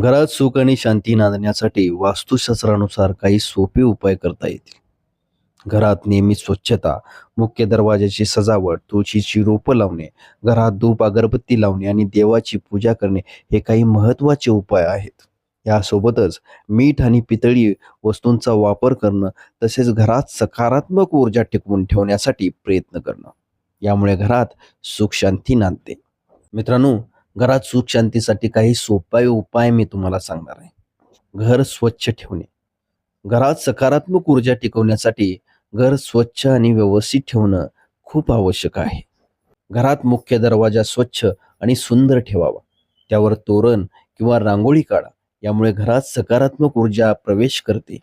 घरात सुख आणि शांती नांदण्यासाठी वास्तुशास्त्रानुसार काही सोपे उपाय करता येतील. घरात नेहमी स्वच्छता मुख्य दरवाजाची सजावट तुळशीची रोपं लावणे घरात धूप अगरबत्ती लावणे आणि देवाची पूजा करणे हे काही महत्त्वाचे उपाय आहेत. यासोबतच मीठ आणि पितळी वस्तूंचा वापर करणं तसेच घरात सकारात्मक ऊर्जा टिकवून ठेवण्यासाठी प्रयत्न करणं. यामुळे घरात सुख शांती नांदते. मित्रांनो घरात सुख शांतीसाठी काही सोपे उपाय मी तुम्हाला सांगणार आहे. घर स्वच्छ ठेवणे. घरात सकारात्मक ऊर्जा टिकवण्यासाठी घर स्वच्छ आणि व्यवस्थित ठेवणं खूप आवश्यक आहे. घरात मुख्य दरवाजा स्वच्छ आणि सुंदर ठेवावा. त्यावर तोरण किंवा रांगोळी काढा. यामुळे घरात सकारात्मक ऊर्जा प्रवेश करते.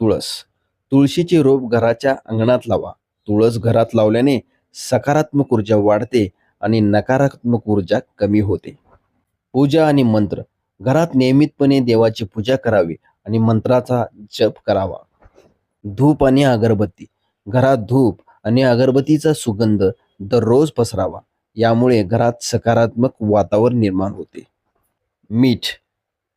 तुळस. तुळशीचे रोप घराच्या अंगणात लावा. तुळस घरात लावल्याने सकारात्मक ऊर्जा वाढते आणि नकारात्मक ऊर्जा कमी होते. पूजा आणि मंत्र. घरात नियमितपणे देवाची पूजा करावी आणि मंत्राचा जप करावा. धूप आणि अगरबत्ती. घरात धूप आणि अगरबत्तीचा सुगंध दररोज पसरावा. यामुळे घरात सकारात्मक वातावरण निर्माण होते. मीठ.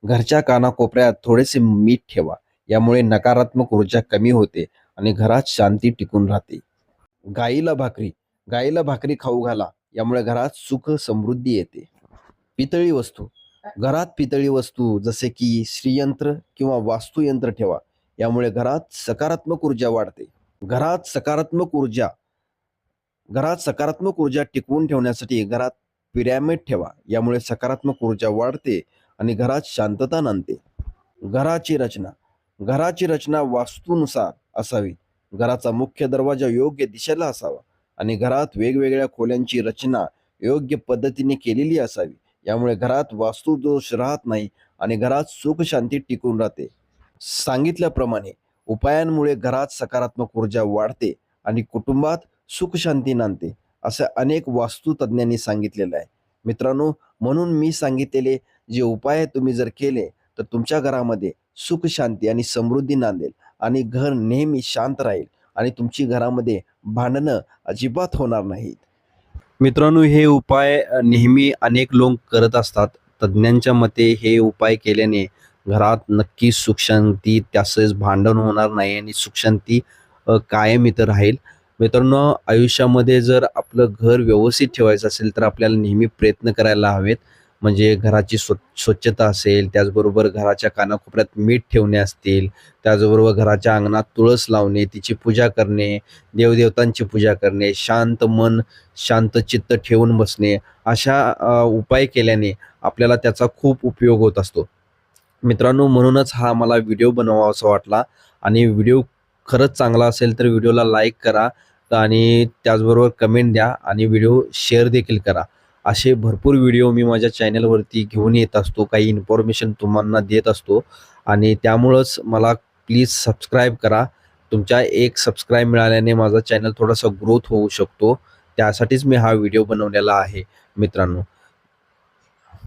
घरच्या कानाकोपऱ्यात थोडेसे मीठ ठेवा. यामुळे नकारात्मक ऊर्जा कमी होते आणि घरात शांती टिकून राहते. गाईला भाकरी. गाईला भाकरी खाऊ घाला. यामुळे घरात सुख समृद्धी येते. पितळी वस्तू. घरात पितळी वस्तू जसे की श्रीयंत्र किंवा वास्तुयंत्र ठेवा. यामुळे घरात सकारात्मक ऊर्जा वाढते. घरात सकारात्मक ऊर्जा घरात सकारात्मक ऊर्जा टिकवून ठेवण्यासाठी घरात पिरॅमिड ठेवा. यामुळे सकारात्मक ऊर्जा वाढते आणि घरात शांतता नांदते. घराची रचना. घराची रचना वास्तूनुसार असावी. घराचा मुख्य दरवाजा योग्य दिशेला असावा. आणि घरात वेगवेगळ्या खोल्यांची रचना योग्य पद्धतीने केलेली असावी. यामुळे घरात वास्तुदोष राहत नाही आणि घरात सुख शांती टिकून राहते. सांगितल्याप्रमाणे उपायांमुळे घरात सकारात्मक ऊर्जा वाढते आणि कुटुंबात सुख शांती नांदते असं अनेक वास्तुतज्ञांनी सांगितलेलं आहे. मित्रांनो म्हणून मी सांगितलेले जे उपाय तुम्ही जर केले तर तुमच्या घरामध्ये सुख शांती आणि समृद्धी नांदेल आणि घर नेहमी शांत राहील. आणि तुमची घरामध्ये भांडणं अजिबात होणार नाहीत. मित्रांनो हे उपाय नेहमी अनेक लोक करत असतात. तज्ज्ञांच्या मते हे उपाय केल्याने घरात नक्की सुखशांती तसेच भांडण होणार नाही आणि सुखशांती कायम इथं राहील. मित्रांनो आयुष्यामध्ये जर आपलं घर व्यवस्थित ठेवायचं असेल तर आपल्याला नेहमी प्रयत्न करायला हवेत. म्हणजे घराची स्व स्वच्छता असेल त्याचबरोबर घराच्या कानाकोपऱ्यात मीठ ठेवणे असतील त्याचबरोबर घराच्या अंगणात तुळस लावणे तिची पूजा करणे देवदेवतांची पूजा करणे शांत मन शांत चित्त ठेवून बसणे अशा उपाय केल्याने आपल्याला त्याचा खूप उपयोग होत असतो. मित्रांनो म्हणूनच हा मला व्हिडिओ बनवावासा वाटला आणि व्हिडिओ खरंच चांगला असेल तर व्हिडिओला लाईक करा आणि त्याचबरोबर कमेंट द्या आणि व्हिडिओ शेअर देखील करा. असे भरपूर व्हिडिओ मी माझ्या चॅनलवरती घेऊन येत असतो. काही इन्फॉर्मेशन तुम्हाला देत असतो. आणि त्यामुळंच मला प्लीज सबस्क्राईब करा. तुमच्या एक सबस्क्राईब मिळाल्याने माझा चॅनल थोडासा ग्रोथ होऊ शकतो. त्यासाठीच मी हा व्हिडिओ बनवलेला आहे मित्रांनो.